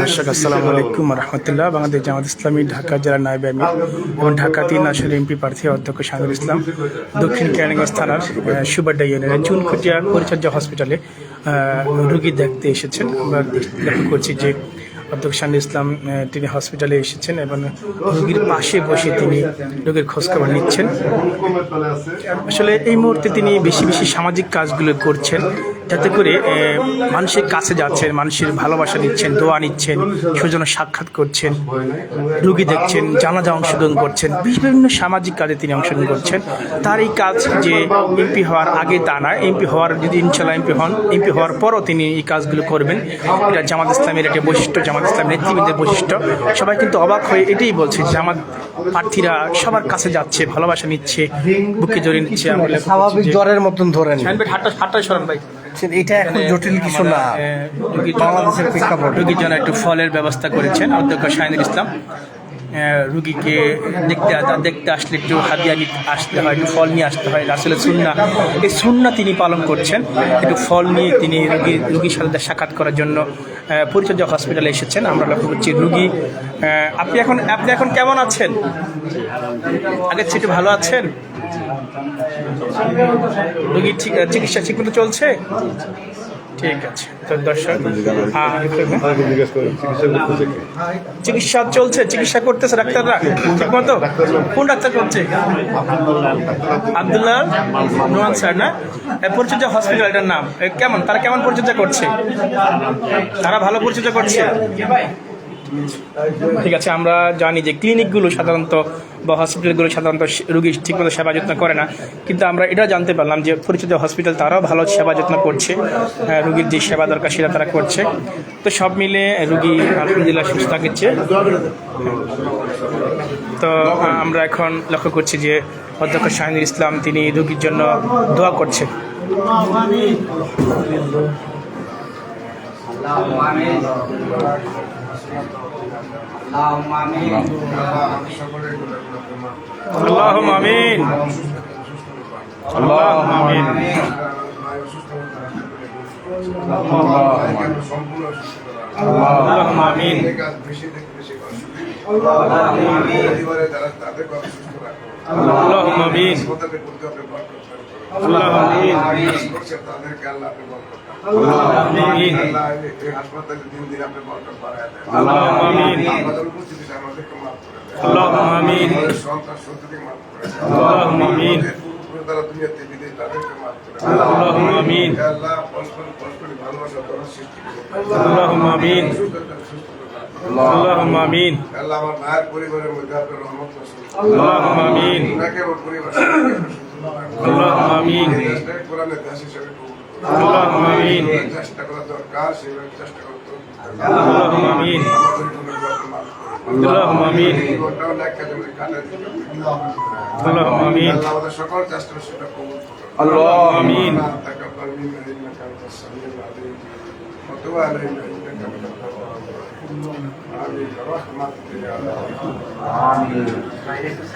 দর্শক আসসালামু আলাইকুম রহমতুল্লাহ। বাংলাদেশ জামাত ইসলামী, ঢাকা জেলা নায়েব আমির এবং ঢাকা তিন আসলে এমপি প্রার্থী অধ্যক্ষ শাহুল ইসলাম। দক্ষিণ কেরানীগঞ্জ থানার সুবাড্ডা ইউনিয়নের চুনখুটিয়া পরিচর্যা হসপিটালে রুগী দেখতে এসেছেন। আমরা লক্ষ্য করছি যে অধ্যক্ষ শাহুল ইসলাম তিনি হসপিটালে এসেছেন এবং রুগীর পাশে বসে তিনি রোগীর খোঁজখবর নিচ্ছেন। আসলে এই মুহূর্তে তিনি বেশি বেশি সামাজিক কাজগুলো করছেন। যাতে করে মানুষের কাছে যাচ্ছেন মানুষের ভালোবাসা নিচ্ছেন দোয়া নিচ্ছেন সুজন সাক্ষাৎ করছেন রুগী দেখছেন জানাজা অংশগ্রহণ করছেন বিভিন্ন সামাজিক কাজে তিনি অংশগ্রহণ করছেন। তার এই কাজ যে এমপি হওয়ার আগে তা না এমপি হওয়ার যদি ইনশাল্লাহ এমপি হন এমপি হওয়ার পরও তিনি এই কাজগুলো করবেন। এটা জামাত ইসলামের একটা বৈশিষ্ট্য জামাত ইসলামের নেতৃবৃন্দের বৈশিষ্ট্য। সবাই কিন্তু অবাক হয়ে এটাই বলছে জামাত প্রার্থীরা সবার কাছে যাচ্ছে ভালোবাসা নিচ্ছে বুকে জড়িয়ে নিচ্ছে স্বাভাবিক জ্বরের মতন ধরেন হাতটা সরান ভাই। এটা এখন জটিল কিছু না। বাংলাদেশের প্রেক্ষাপট। রোগীর জন্য একটু ফলের ব্যবস্থা করেছেন অধ্যক্ষ শাহিনুল ইসলাম। রুগীকে দেখতে দেখতে আসলে একটু হাদিয়া নিতে আসতে হয় একটু ফল নিয়ে আসতে হয় আসলে সুন্না এই সুন্না তিনি পালন করছেন। একটু ফল নিয়ে তিনি রুগী রুগীর সাথে সাক্ষাৎ করার জন্য পরিচর্যা হসপিটালে এসেছেন। আমরা লক্ষ্য করছি রুগী আপনি এখন আপনি এখন কেমন আছেন? আগের চেয়ে ভালো আছেন? রোগীর চিকিৎসা ঠিক মতো চলছে? ঠিক আছে করেন চিকিৎসা চলছে, চিকিৎসা করতেছে ডাক্তাররা ঠিক মতো কোন ডাক্তার করছে? নোমান স্যার, না? হসপিটাল এটার নাম। কেমন? তারা কেমন করছে? তারা ভালো পরিচর্যা করছে? ঠিক আছে আমরা জানি যে ক্লিনিকগুলো সাধারণত বা হসপিটালগুলো সাধারণত রুগী ঠিকমতো সেবা যত্ন করে না। কিন্তু আমরা এটা জানতে পারলাম যে পরিচিত হসপিটাল তারাও ভালো সেবা যত্ন করছে। আহ, রুগীর যে সেবা দরকার সেটা তারা করছে। তো সব মিলে রুগী আলহামদুলিল্লাহ সুস্থ থাকছে। তো আমরা এখন লক্ষ্য করছি যে অধ্যক্ষ শাহিনুল ইসলাম তিনি রুগীর জন্য দোয়া করছে اللهم آمين اللهم آمين اللهم آمين اللهم آمين اللهم آمين اللهم آمين اللهم آمين আল্লাহ আমিন আল্লাহ আমিন আল্লাহ আমিন আল্লাহ আমিন আল্লাহ আমিন আমিন আল্লাহ আমিন আল্লাহ আমিন আল্লাহ আমিন আল্লাহ আমিন আল্লাহ আমিন আল্লাহ আমিন আল্লাহ আমার মায়ের পরিবারের মধ্যে আপনার রহমত নাসিল করুন। আল্লাহ আমিন ওনাকে আমার পরিবার আল্লাহ আমিন। আল্লাহুম্মা আমিন। চেষ্টা করা দরকার সেভাবে চেষ্টা করতে আল্লাহুম্মা আমিন। আল্লাহুম্মা আমিন। আল্লাহুম্মা আমিন। আমাদের সকল চেষ্টা সেটা কবুল করুন আমিন আমিন।